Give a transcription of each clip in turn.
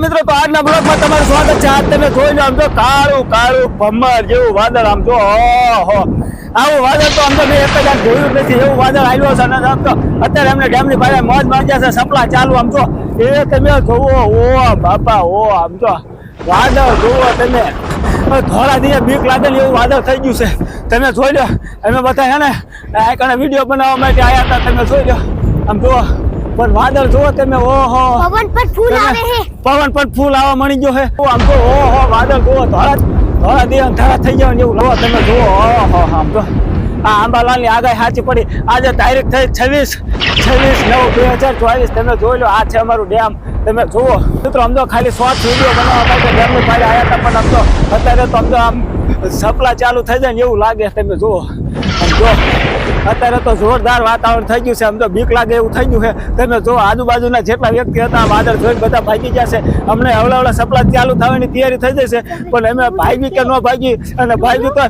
મિત્રો તો આજના બ્લોગમાં તમારું સ્વાગત છે. આજ તમે જોઈ લો આમ તો કાળું કાળું ભમર જેવું વાદળ આમ જો, ઓહો. આવું વાદળ તો આમ તો મેં એક જ જોયું નથી. એવું વાદળ આવ્યો છે અને અત્યારે અમને ડેમની પાસે મોજ મારજ્યા છે સપલા ચાલુ આમ તો એ તમે જોવો, ઓ બાપા, ઓ આમ તો વાદળ જોવો તમે. થોડા દિવસ બીક લાગેલી એવું વાદળ થઈ ગયું છે. તમે જોઈ લો. અમે બધા છે ને, આ કણે વીડિયો બનાવવા માટે આવ્યા હતા. તમે જોઈ લો. આમ જુઓ. પણ વાદળ જુઓ તમે ઓહો. પવન પર ફૂલ આવે હે. પવન પર ફૂલ આવવા મળી ગયો હે. આમ તો ઓહો વાદળ જુઓ ધોળા ધોળા દે અંધારા થઈ જાય એવું લો તમે જુઓ ઓહો આમ તો. આ આંબાલાલની આગાહી સાચી પડી. આજે તારીખ થઈ છવ્વીસ છવ્વીસ નવ બે હજાર ચોવીસ. તમે જોઈ લો આ છે અમારું ડેમ. તમે જુઓ. મિત્રો આમ તો ખાલી શોર્ટ વીડિયો બનાવવા માટે ડેમની પાસે આવ્યા હતા પણ આમ તો અત્યારે તો આમ તો આમ સપલા ચાલુ થઈ જાય ને એવું લાગે. તમે જુઓ. જો, અત્યારે તો જોરદાર વાતાવરણ થઈ ગયું છે. આમ તો બીક લાગે એવું થઈ ગયું છે. તમે જો, આજુબાજુના જેટલા વ્યક્તિ હતા વાદળ જોઈને બધા ભાગી ગયા છે. અમને હવળા અવળા સપલા ચાલુ થવાની તૈયારી થઈ જશે, પણ અમે ભાગી કે ન ભાગી, અને ભાગી તો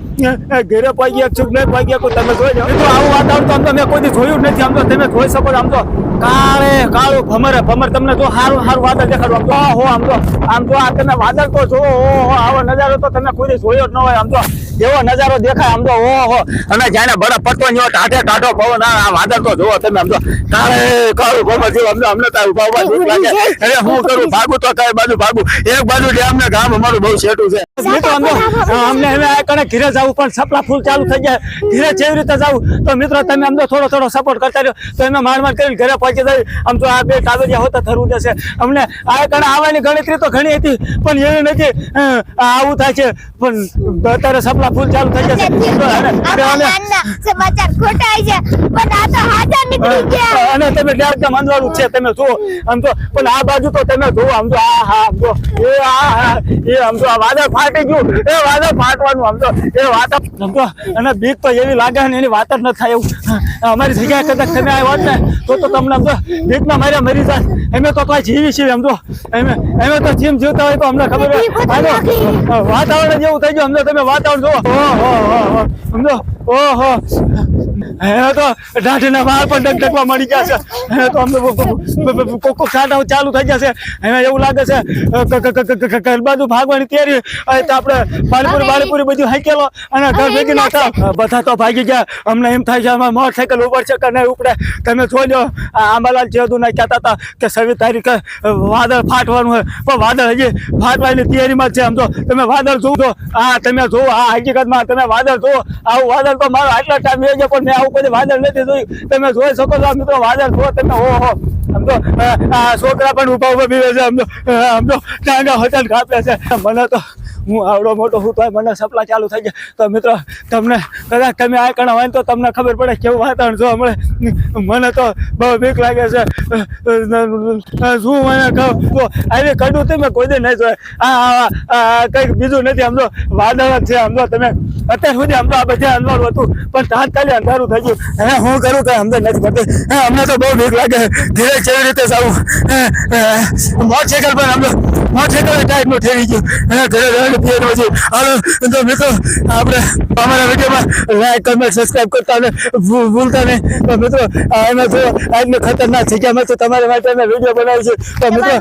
ઘેરે ભાગી ચૂક નહીં ભાગી કોઈ તમે જોઈ જાઓ. તો આવું વાતાવરણ તો આમ તો મેં કોઈ દી જોયું નથી. આમ તો તમે જોઈ શકો આમ તો કાળે કાળું ભમરે, ભમર, તમને જો સારું સારું વાદળ દેખાડું. આમ તો હો આમ તો આમ તો આ તમે વાદળ તો જો હો આવો નજારો તો તમે કોઈ જોયો જ ન હોય. આમ તો એવો નજારો દેખાય આમ તો ઓહો. અને જાણે બરફ પડતો નહીં હોય ટાઢે કાઢો પવન આ વાદળ તો જોવો તમે આમ તો. કાળે કાળું ભમર જેવું અમને અમને તો ઊભા ઊભા લાગે. અરે હું કરું? ભાગું તો કઈ બાજુ ભાગું. એક બાજુ ડેમ ને ગામ અમારું બહુ સેટું છે. મિત્રો અમને અમને હવે આ કણે ઘીરે જવું પણ સપલા ફૂલ ચાલુ થઈ જાય. ઘીરે જેવી રીતે જવું. તો મિત્રો તમે અમને થોડો થોડો સપોર્ટ કરતા રહ્યો. તો એમાં માર માર કરીને ઘરે પહોંચી જાય. આમ તો આ બે કાગળિયા હોતા થરવું જશે અમને આ કણે આવવાની ગણતરી તો ઘણી હતી પણ એવી નથી. આવું થાય છે. પણ અત્યારે સપલા ફૂલ ચાલુ થઈ જશે. સમાચાર ખોટા છે પણ આ તો હાજર નીકળી ગયા. અને તમે એકદમ અંધારું છે તમે જો આમ તો પણ આ બાજુ તો તમે જો આમ તો આ હા આમ તો એ આ એ આમ તો આ વાદળ ફાટી ગયું. એ વાદળ ફાટવાનું આમ તો એ વાત આમ તો અને બીક તો એવી લાગે ને એની વાત જ ન થાય એવું. અમારી જગ્યાએ કદાચ તમે આવ્યા હોત ને તો તો તમને આમ તો બીકના માર્યા મરી જાય અમે તો કઈ જીવી છીએ એમ તો અમે અમે તો જીમ જીવતા હોય તો અમને ખબર વાતાવરણ જેવું થઈ ગયું. અમને તમે વાતાવરણ જોવો ઓહો ઓહો સમજો? ઓહો. હે તો ઢાઢના વાળ પણ ડગડગવા મળી ગયા છે. હે તો અમને કોક ચાલુ થઈ ગયા છે. હવે એવું લાગે છે બાજુ ભાગવાની તૈયારી તો આપણે પાણીપુરી બાળીપુરી બધું હાકેલો અને ઘર ભેગી નાખતા. બધા તો ભાગી ગયા. અમને એમ થાય છે અમારે મોટરસાઇકલ ઉપર છે કે નહીં ઉપડે? તમે જોજો. આંબાલાલ જેદુ ના કહેતા હતા કે છવ્વીસ તારીખે વાદળ ફાટવાનું હોય. પણ વાદળ હજી ફાટવાની તૈયારીમાં છે આમ તો. તમે વાદળ જોવો હા આ તમે જોવો આ હકીકતમાં તમે વાદળ જોવો. આવું વાદળ તો મારો આટલા ટાઈમ એ છે પણ મેં આવું કોઈ વાદળ નથી જોયું. તમે જોઈ શકો છો, મિત્રો, વાદળ જુઓ તમે હો આમ તો છોકરા પણ ઊભા ઊભા બીવે છે, આમ તો ટાંગા હોટલ કાપે છે. મને તો હું આવડો મોટો હું તો મને સપલા ચાલુ થઈ ગયા તો મિત્રો તમને કદાચ તમે આ કણા હોય તો તમને ખબર પડે કેવું વાતાવરણ જોવા મળે મને તો બહુ બીક લાગે છે. શું મને કહું? તો આવી કડું તમે કોઈ દે નહીં જોયે. આ કંઈક બીજું નથી. આમ તો વાદળ જ છે. આમ તો તમે અત્યાર સુધી આમ તો આ બધા અંધારું હતું પણ તાત્કાલિક અંધારું થઈ ગયું. હે હું કરું કઈ? અમને નથી પડતી હે, અમને તો બહુ બીક લાગે. ધીરે કેવી રીતે જવું મોટરસાઇકલ પર આમ મોટરસાઇકલ ટાઈપનું થઈ ગયું. હે, ઘરે રહેવાનું પીવાનું પછી હાલો તો મિત્રો આપણે અમારા વિડીયોમાં લાઈક કમેન્ટ સબસ્ક્રાઇબ કરતા ને ભૂલતા નહીં. તો મિત્રો એમાં જો આજનો ખતરનાક જગ્યામાં તો તમારા માટે અમે વીડિયો બનાવી છે તો મિત્રો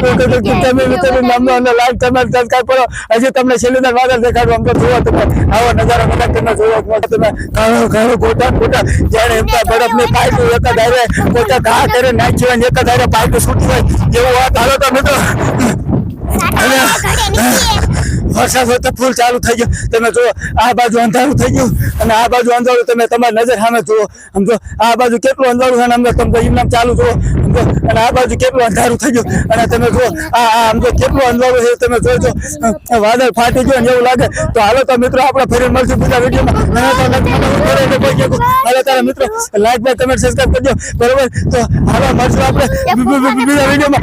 તમારા તમે મિત્રો નામનો અને લાઈક કમેન્ટ સબસ્ક્રાઈબ કરો. હજી તમને છેલ્લી વાર વાદળ દેખાડું અમને જોવો તમે આવો નજારો બધા તમે જોવો જ તમે. ઘણો ઘણો ગોટા ગોટા. જ્યારે એમના બરફની પાઇપ એક ધારે ગોટા ઘા કરે નાખ્યું એક ધારે પાઇપ છૂટી હોય જેવું વાત હાલો તો મિત્રો. વરસાદ હોય તો ફૂલ ચાલુ થઈ ગયો. તમે જો આ બાજુ અંધારું થઈ ગયું અને આ બાજુ અંધારું તમે તમારી નજર સામે જુઓ. સમજો આ બાજુ કેટલું અંધારું છે અને અમને તમે એમનામ ચાલુ જુઓ. સમજો અને આ બાજુ કેટલું અંધારું થઈ ગયું. અને તમે જુઓ, આ આ સમજો કેટલું અંધારું છે તમે જોજો વાદળ ફાટી ગયું એવું લાગે. તો હાલો તો મિત્રો, આપણે ફરી મળશું બીજા વિડીયોમાં. હાલો તારા મિત્રો લાઈક બાય કમેન્ટ સબસ્ક્રાઈબ કરજો. બરોબર? તો હાલો, મળશું આપણે બીજા વિડીયોમાં.